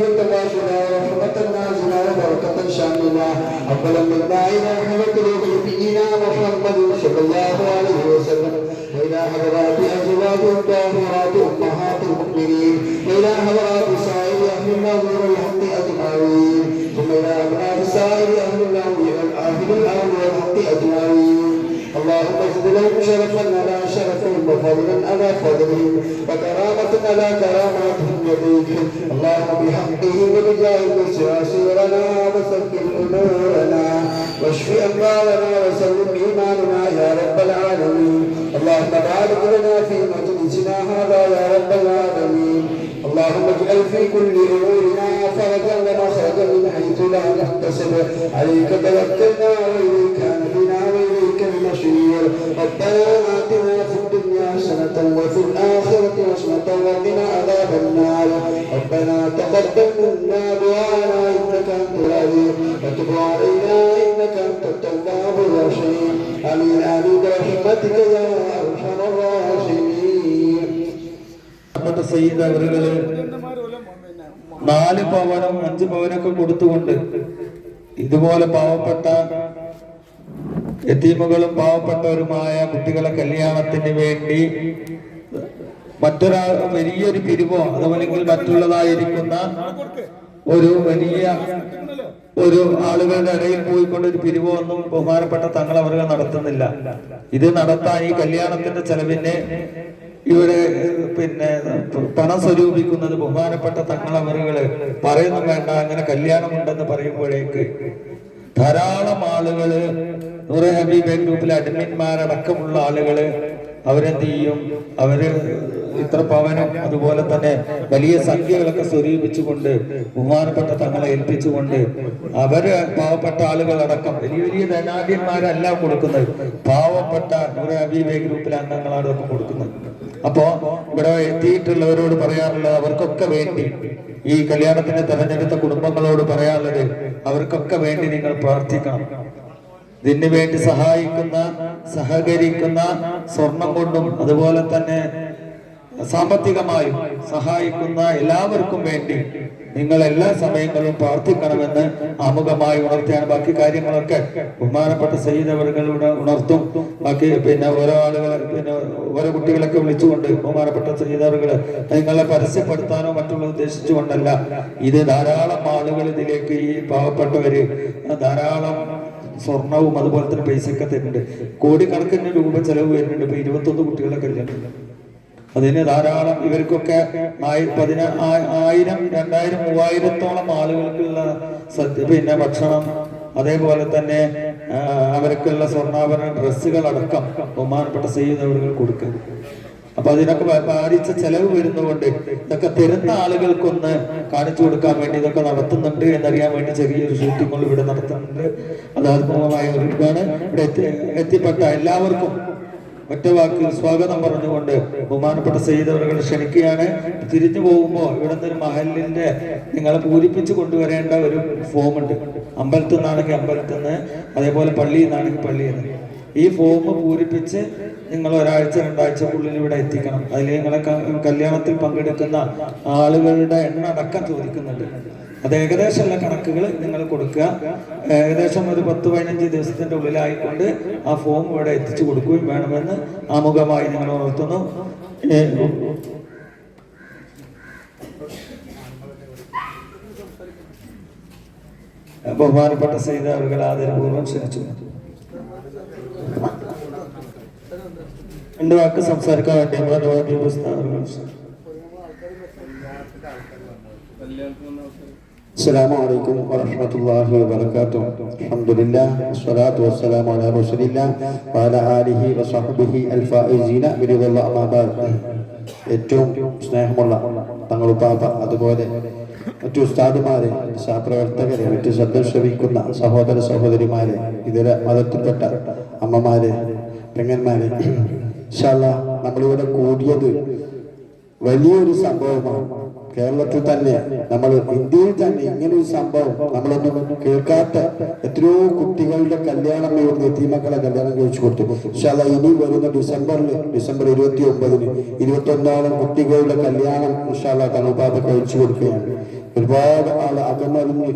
تحية وافرة ورحمة نازلة وبركة شاملة أفضل منا إلى حضرة روح نبينا محمد صلى الله عليه وسلم وإلى حضرات أزواج الطاهرات أمهات المؤمنين وإلى حضرات سائر أهل النار والحق أجمعين ثم إلى أبناء سائر أهل النار والآخر الأرض والحق أجمعين اللهم ازد لهم شرفا على شرفهم وفضلا على فضلهم وكرامة على كراماتهم يديك اللهم بحقه وبجاه القدس لنا وسكن أمورنا. واشف أموالنا وسلم إيماننا يا رب العالمين. اللهم بارك لنا في مجلسنا هذا يا رب العالمين. اللهم اجعل في كل أمورنا فرجا ومخرجا من حيث لا نحتسب. عليك توكلنا منا دعانا انك انت العليم وتب علينا انك انت التواب الرحيم امين امين برحمتك يا ارحم الراحمين അപ്പത്തെ സയ്യിദ് അവരുകള് നാല് പവനും അഞ്ച് പവനൊക്കെ കൊടുത്തുകൊണ്ട് ഇതുപോലെ പാവപ്പെട്ട എത്തീമുകളും പാവപ്പെട്ടവരുമായ കുട്ടികളെ കല്യാണത്തിന് വേണ്ടി മറ്റൊരാൾ വലിയൊരു പിരിവോ അതല്ലെങ്കിൽ മറ്റുള്ളതായിരിക്കുന്ന ഒരു വലിയ ഒരു ആളുകളുടെ ഇടയിൽ പോയിക്കൊണ്ട് ഒരു പിരിവോ ഒന്നും ബഹുമാനപ്പെട്ട തങ്ങൾ അവർ നടത്തുന്നില്ല. ഇത് നടത്താൻ ഈ കല്യാണത്തിന്റെ ചെലവിനെ ഇവർ പിന്നെ പണം സ്വരൂപിക്കുന്നത് ബഹുമാനപ്പെട്ട തങ്ങളവറുകൾ പറയുന്നു വേണ്ട അങ്ങനെ കല്യാണമുണ്ടെന്ന് പറയുമ്പോഴേക്ക് ധാരാളം ആളുകൾ നൂറെ ഹബീബ് ഗ്രൂപ്പിലെ അഡ്മിന്മാരടക്കമുള്ള ആളുകൾ അവരെന്ത് ചെയ്യും? അവർ ഇത്ര പവനും അതുപോലെ തന്നെ വലിയ സംഖ്യകളൊക്കെ സ്വരൂപിച്ചുകൊണ്ട് ബഹുമാനപ്പെട്ട തങ്ങളെ ഏൽപ്പിച്ചുകൊണ്ട് അവർ പാവപ്പെട്ട ആളുകളടക്കം വലിയ വലിയ ധനാഢ്യന്മാരല്ല കൊടുക്കുന്നത്. പാവപ്പെട്ട നൂറെ ഹബീബ് ഗ്രൂപ്പിലെ അംഗങ്ങളാണ് ഇതൊക്കെ കൊടുക്കുന്നത്. അപ്പോ ഇവിടെ എത്തിയിട്ടുള്ളവരോട് പറയാറുള്ളത് അവർക്കൊക്കെ വേണ്ടി ഈ കല്യാണത്തിന് തെരഞ്ഞെടുത്ത കുടുംബങ്ങളോട് പറയാനുള്ളത് അവർക്കൊക്കെ വേണ്ടി നിങ്ങൾ പ്രാർത്ഥിക്കണം. ഇതിനു വേണ്ടി സഹായിക്കുന്ന സഹകരിക്കുന്ന സ്വർണം കൊണ്ടും അതുപോലെ തന്നെ സാമ്പത്തികമായും സഹായിക്കുന്ന എല്ലാവർക്കും വേണ്ടി നിങ്ങൾ എല്ലാ സമയങ്ങളിലും പ്രാർത്ഥിക്കണമെന്ന് ആമുഖമായി ഉണർത്തിയാണ് ബാക്കി കാര്യങ്ങളൊക്കെ ബഹുമാനപ്പെട്ട സയ്യിദവറുകളുടെ ഉണർത്തും. ബാക്കി പിന്നെ ഓരോ ആളുകളെ പിന്നെ ഓരോ കുട്ടികളൊക്കെ വിളിച്ചുകൊണ്ട് ബഹുമാനപ്പെട്ട സയ്യിദവറുകൾ നിങ്ങളെ പരസ്യപ്പെടുത്താനോ മറ്റുള്ള ഉദ്ദേശിച്ചുകൊണ്ടല്ല. ഇത് ധാരാളം ആളുകൾ ഇതിലേക്ക് ഈ പാവപ്പെട്ടവര് ധാരാളം സ്വർണവും അതുപോലെ തന്നെ പൈസയൊക്കെ തരുന്നുണ്ട്. കോടിക്കണക്കിന് രൂപ ചെലവ് വരുന്നുണ്ട്. ഇപ്പൊ ഇരുപത്തൊന്ന് കുട്ടികളുടെ കല്യാണം. അതിന് ധാരാളം ഇവർക്കൊക്കെ പതിന ആയിരം രണ്ടായിരം മൂവായിരത്തോളം ആളുകൾക്കുള്ള സദ്യ പിന്നെ ഭക്ഷണം അതേപോലെ തന്നെ അവർക്കുള്ള സ്വർണാഭരണ ഡ്രസ്സുകൾ അടക്കം ബഹുമാനപ്പെട്ട സയ്യിദ് അവർക്ക് കൊടുക്കുക. അപ്പൊ അതിനൊക്കെ വ്യാപാരിച്ച ചെലവ് വരുന്നതുകൊണ്ട് ഇതൊക്കെ തരുന്ന ആളുകൾക്കൊന്ന് കാണിച്ചു കൊടുക്കാൻ വേണ്ടി ഇതൊക്കെ നടത്തുന്നുണ്ട് എന്നറിയാൻ വേണ്ടി ചെറിയൊരു ഷൂട്ടിങ്ങൾ ഇവിടെ നടത്തുന്നുണ്ട്. അതാത്മകമായ ഒരു ഇതാണ്. ഇവിടെ എത്തി എത്തിപ്പെട്ട എല്ലാവർക്കും ഒറ്റ വാക്കിൽ സ്വാഗതം പറഞ്ഞുകൊണ്ട് ബഹുമാനപ്പെട്ട സെയ്തവറുകൾ ക്ഷണിക്കുകയാണ്. തിരിഞ്ഞു പോകുമ്പോൾ ഇവിടുന്ന് ഒരു മഹലിന്റെ നിങ്ങളെ പൂരിപ്പിച്ച് കൊണ്ടുവരേണ്ട ഒരു ഫോം ഉണ്ട്. അമ്പലത്തിൽ നിന്നാണെങ്കിൽ അമ്പലത്തിൽ നിന്ന് അതേപോലെ പള്ളിയിൽ നിന്നാണെങ്കിൽ പള്ളിയിൽ നിന്ന്. ഈ ഫോം പൂരിപ്പിച്ച് നിങ്ങൾ ഒരാഴ്ച രണ്ടാഴ്ചക്കുള്ളിൽ ഇവിടെ എത്തിക്കണം. അതിൽ നിങ്ങളെ കല്യാണത്തിൽ പങ്കെടുക്കുന്ന ആളുകളുടെ എണ്ണ അടക്കം ചോദിക്കുന്നുണ്ട്. അത് ഏകദേശമുള്ള കണക്കുകൾ നിങ്ങൾ കൊടുക്കുക. ഏകദേശം ഒരു പത്ത് പതിനഞ്ച് ദിവസത്തിന്റെ ഉള്ളിലായിക്കൊണ്ട് ആ ഫോം ഇവിടെ എത്തിച്ചു കൊടുക്കുകയും വേണമെന്ന് ആമുഖമായി നിങ്ങൾ ഉണർത്തുന്നു ബഹുമാനപ്പെട്ട ബഹുമാനപ്പെട്ട സൈതാവുകൾ ആദരപൂർവം ക്ഷണിച്ചു. രണ്ട് വാക്ക് സംസാരിക്കാൻ വേണ്ടി ബഹുമാനപ്പെട്ട ഉസ്താദുകൾ ക്ഷണിച്ചു. السلام عليكم ورحمة الله وبركاته الحمد لله والصلاة والسلام على رسول الله وعلى آله وصحبه الفائزين برضا الله أما بعد ഏറ്റവും സ്നേഹമുള്ള തങ്ങളുപ്പാപ്പ അതുപോലെ മറ്റു ഉസ്താദുമാരെ സഹപ്രവർത്തകരെ മറ്റു ശ്രദ്ധ ശ്രവിക്കുന്ന സഹോദര സഹോദരിമാരെ ഇതര മതത്തിൽപ്പെട്ട അമ്മമാരെ പെങ്ങന്മാരെ ഇൻഷാ അല്ലാ നമ്മളിവിടെ കൂടിയത് വലിയൊരു സംഭവമാണ്. കേരളത്തിൽ തന്നെ നമ്മൾ ഇന്ത്യയിൽ തന്നെ ഇങ്ങനെ ഒരു സംഭവം നമ്മളൊന്നും കേൾക്കാത്ത എത്രയോ കുട്ടികളുടെ കല്യാണം ഇവിടുന്ന് എത്തിമക്കളെ കല്യാണം കഴിച്ചു കൊടുത്തു. പക്ഷെ ഇനി വരുന്ന ഡിസംബറിൽ ഡിസംബർ ഇരുപത്തി ഒമ്പതിന് ഇരുപത്തി ഒന്നാളും കുട്ടികളുടെ കല്യാണം ഇൻഷാല്ല തണുപ്പാപ്പ കഴിച്ചു കൊടുക്കുകയാണ്. ഒരുപാട് ആൾ അകമറിഞ്ഞ്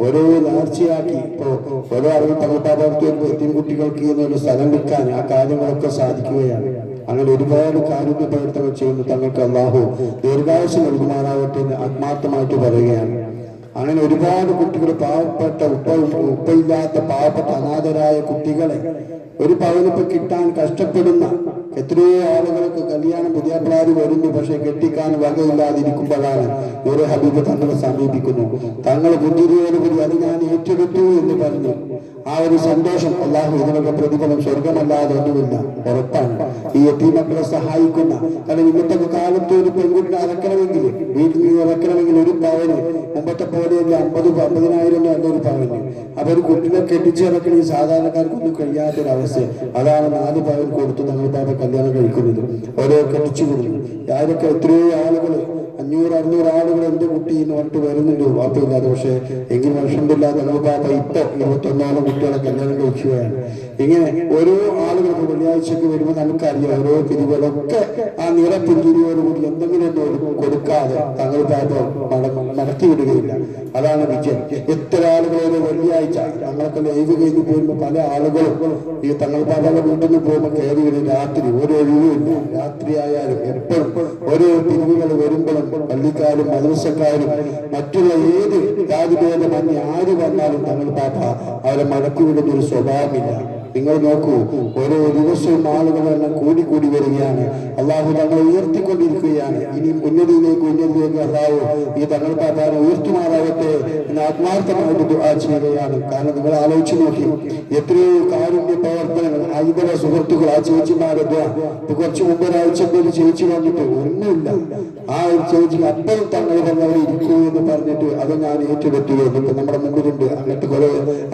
ഓരോ നേർച്ചയാക്കി. ഇപ്പോ ഓരോ അറിവ് തങ്ങൾപ്പാപർക്ക് എത്തിയും കുട്ടികൾക്ക് എന്നൊരു സ്ഥലം വിൽക്കാൻ ആ കാര്യങ്ങളൊക്കെ സാധിക്കുകയാണ്. അങ്ങനെ ഒരുപാട് കാരുണ്യ പ്രവർത്തനം ചെയ്യുന്ന തങ്ങൾക്ക് അള്ളാഹു. ദീർഘായുസ് നൽകുമാറാവട്ടെ എന്ന് ആത്മാർത്ഥമായിട്ട് പറയുകയാണ്. അങ്ങനെ ഒരുപാട് കുട്ടികൾ പാവപ്പെട്ട ഉപ്പ ഉപ്പയില്ലാത്ത പാവപ്പെട്ട അനാഥരായ കുട്ടികളെ ഒരു പവനിപ്പ് കിട്ടാൻ കഷ്ടപ്പെടുന്ന എത്രയോ ആളുകൾക്ക് കല്യാണം പുതിയപ്പിളാര് വരുന്നു പക്ഷെ കെട്ടിക്കാൻ വകയില്ലാതിരിക്കുമ്പോഴാണ് ഒരു ഹബീബ് തങ്ങളെ സമീപിക്കുന്നു. തങ്ങൾ പുതിയതോടുകൂടി അത് ഞാൻ ഏറ്റെടുത്തു എന്ന് പറഞ്ഞു. ആ ഒരു സന്തോഷം അള്ളാഹു ഇതിനൊക്കെ പ്രതിഫലം സ്വർഗമല്ലാതെ ഒന്നുമില്ല. ഉറപ്പാണ്. ഈ എത്തി മക്കളെ സഹായിക്കുന്ന കാരണം ഇന്നത്തെ കാലത്ത് ഒരു പെൺകുട്ടി അറക്കണമെങ്കിൽ വീട്ടിൽ നിന്ന് ഇറക്കണമെങ്കിൽ ഒരു പവന് മുമ്പത്തെ പോലെയല്ല അമ്പത് അമ്പതിനായിരം അല്ല പവന് അപ്പൊ ഒരു കുട്ടിനെ കെട്ടിച്ചിറക്കണ ഈ സാധാരണക്കാർക്കൊന്നും കഴിയാത്തൊരവസ്ഥ അതാണ് നാല് പവൻ കൊടുത്ത് തങ്ങളുടെ കല്യാണം കഴിക്കുന്നത്. ഓരോ കെട്ടിച്ചു കൊടുക്കുന്നു ആരൊക്കെ എത്രയോ ആളുകൾ അഞ്ഞൂറ് അറുന്നൂറ് ആളുകൾ എന്റെ കുട്ടി എന്ന് പറഞ്ഞിട്ട് വരുന്നുണ്ട്. വാപ്പയില്ലാതെ പക്ഷെ എങ്കിൽ വർഷമില്ലാതെ ഞങ്ങൾ പാപ്പ ഇപ്പൊ ഇരുപത്തൊന്നോളം കുട്ടികളെ കല്യാണം കഴിക്കുകയാണ്. ഇങ്ങനെ ഓരോ ആളുകൾക്ക് വെള്ളിയാഴ്ചക്ക് വരുമ്പോൾ നമുക്കറിയാം ഓരോ പിരിവുകളൊക്കെ ആ നിറപ്പുഞ്ചിരിയോടുകൂടി എന്തെങ്കിലും കൊടുക്കാതെ തങ്ങൾ പാപ്പ മട- മടക്കി വിടുകയില്ല. അതാണ് വിജയം. എത്ര ആളുകളെ വെള്ളിയാഴ്ച ഞങ്ങളൊക്കെ ലൈവ് കഴിഞ്ഞ് പോകുമ്പോൾ പല ആളുകളും ഈ തങ്ങൾ പാപ്പയുടെ വീട്ടിൽ നിന്ന് പോകുമ്പോൾ കയറി വരും രാത്രി. ഒരു ഒഴിവില്ല രാത്രി ആയാലും എപ്പോഴും ഓരോ പിരിവുകൾ വരുമ്പോഴും പള്ളിക്കാരും മദ്രസക്കാരും മറ്റുള്ള ഏത് രാജ്യഭേദമന്യ ആര് വന്നാലും തങ്ങൾ പാപ്പ അവരെ മടക്കി വിടുന്ന ഒരു സ്വഭാവമില്ല. നിങ്ങൾ നോക്കൂ ഓരോ ദിവസവും ആളുകളുടെ കൂടി കൂടി വരികയാണ്. അള്ളാഹു തങ്ങളെ ഉയർത്തിക്കൊണ്ടിരിക്കുകയാണ്. ഇനി ഉന്നതിയിലേക്ക് ഉന്നതിയിലേക്ക് അള്ളാഹു ഈ തങ്ങൾ പാപ്പാനെ ഉയർത്തുമാറാകട്ടെ എന്ന് ആത്മാർത്ഥമായിട്ട് ദുആ ചെയ്യുകയാണ്. കാരണം നിങ്ങൾ ആലോചിച്ച് നോക്കി എത്രയോ കാരുണ്യ പ്രവർത്തനങ്ങൾ ഹൈന്ദവ സുഹൃത്തുക്കൾ ആ ചേച്ചിമാരെ കുറച്ചു മുമ്പ് ഒരാഴ്ച ഒരു ചേച്ചി വന്നിട്ട് ഒന്നുമില്ല. ആ ഒരു ചേച്ചി അപ്പം തങ്ങൾ പറഞ്ഞവർ ഇരിക്കൂ എന്ന് പറഞ്ഞിട്ട് അത് ഞാൻ ഏറ്റെടുത്തുകയുള്ളൂ ഇപ്പൊ നമ്മുടെ മുമ്പിലുണ്ട് അങ്ങനത്തെ കുറെ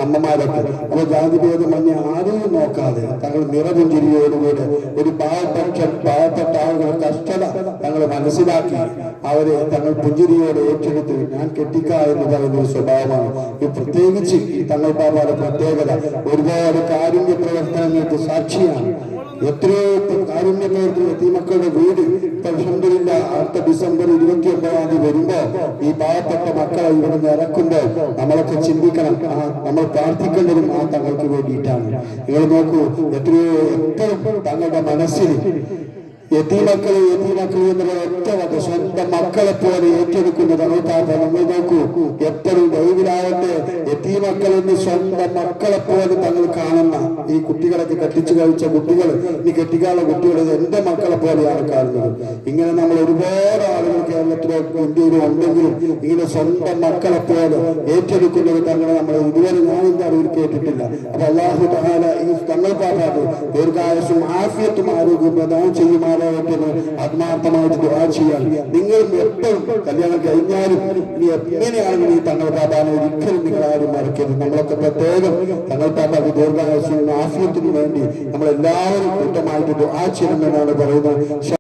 അമ്മമാരൊക്കെ. അപ്പൊ ജാതിഭേദം മഞ്ഞ ആരെയും നോക്കാതെ തങ്ങൾ നിറപുഞ്ചിരിയോടുകൂടെ ഒരു പാവപ്പെട്ട പാവപ്പെട്ട ആളുകളുടെ കഷ്ടത തങ്ങൾ മനസ്സിലാക്കി അവരെ തങ്ങൾ പുഞ്ചിരിയോടെ ഏറ്റെടുത്ത് ഞാൻ കെട്ടിക്ക എന്ന് പറയുന്ന ഒരു സ്വഭാവമാണ്. പ്രത്യേകിച്ച് ഈ തങ്ങൾ പാപ്പാടെ പ്രത്യേകത ഒരുപാട് കാരുണ്യ പ്രവർത്തനങ്ങൾക്ക് സാക്ഷിയാണ്. എത്രയോ കാരുണ്യ പ്രവർത്തനം മക്കളുടെ വീട് ഇപ്പൊ അൽഹംദുലില്ല അടുത്ത ഡിസംബർ ഇരുപത്തി ഒമ്പതാം തീയതി വരുമ്പോ ഈ പാവപ്പെട്ട മക്കളെ ഇവിടെ നിന്ന് ഇറക്കുമ്പോ നമ്മളൊക്കെ ചിന്തിക്കണം. നമ്മൾ പ്രാർത്ഥിക്കേണ്ടതും ആ തങ്ങൾക്ക് വേണ്ടിയിട്ടാണ്. നിങ്ങൾ നോക്കൂ എത്രയോ എപ്പോഴും തങ്ങളുടെ മനസ്സിൽ എത്തിമക്കളെ എത്തിമക്കളെ എന്നുള്ള ഒറ്റ വക സ്വന്തം മക്കളെ പോലെ ഏറ്റെടുക്കുന്നത് പാപ്പ നമ്മൾ നോക്കൂ. എപ്പോഴും ദൈവരാകട്ടെ എത്തിമക്കളെന്ന് സ്വന്തം മക്കളെ പോലെ തങ്ങൾ കാണുന്ന ഈ കുട്ടികളൊക്കെ കെട്ടിച്ചു കഴിച്ച കുട്ടികൾ ഈ കെട്ടിക്കാനുള്ള കുട്ടികൾ എന്റെ മക്കളെ പോലെയാണ് കാണുന്നത്. ഇങ്ങനെ നമ്മൾ ഒരുപാട് ആളുകൾ കേരളത്തിലോ ഇന്ത്യയിലോ ഉണ്ടെങ്കിലും ഇങ്ങനെ സ്വന്തം മക്കളെ പോലെ ഏറ്റെടുക്കുന്നത് തങ്ങളെ നമ്മൾ ഇതുവരെ ഞാൻ എന്താ അറിവിൽ കേട്ടിട്ടില്ല. അപ്പൊ അള്ളാഹു തഹാല ഈ തങ്ങൾ പാടാതെ ദീർഘായുസും ആഫിയത്തും ആരോഗ്യം പ്രദാനം ചെയ്യുമാറാകട്ടെ. എന്ന് ആത്മാർത്ഥമായിട്ട് ദുആ ചെയ്യാൻ നിങ്ങൾ എപ്പോഴും കല്യാണം കഴിഞ്ഞാലും ഇനി എങ്ങനെയാണെങ്കിലും ഈ തങ്ങൾ പാപ്പാനെ ഒരിക്കലും നിങ്ങൾ ആരും മറക്കരുത്. നമ്മളൊക്കെ പ്രത്യേകം തങ്ങൾ പാപ്പാക്ക് ദീർഘായുസിനും ആഫിയത്തിനും വേണ്ടി നമ്മളെല്ലാവരും കൂട്ടമായിട്ട് ദുആ ചെയ്യണമെന്നാണ് പറയുന്നത്.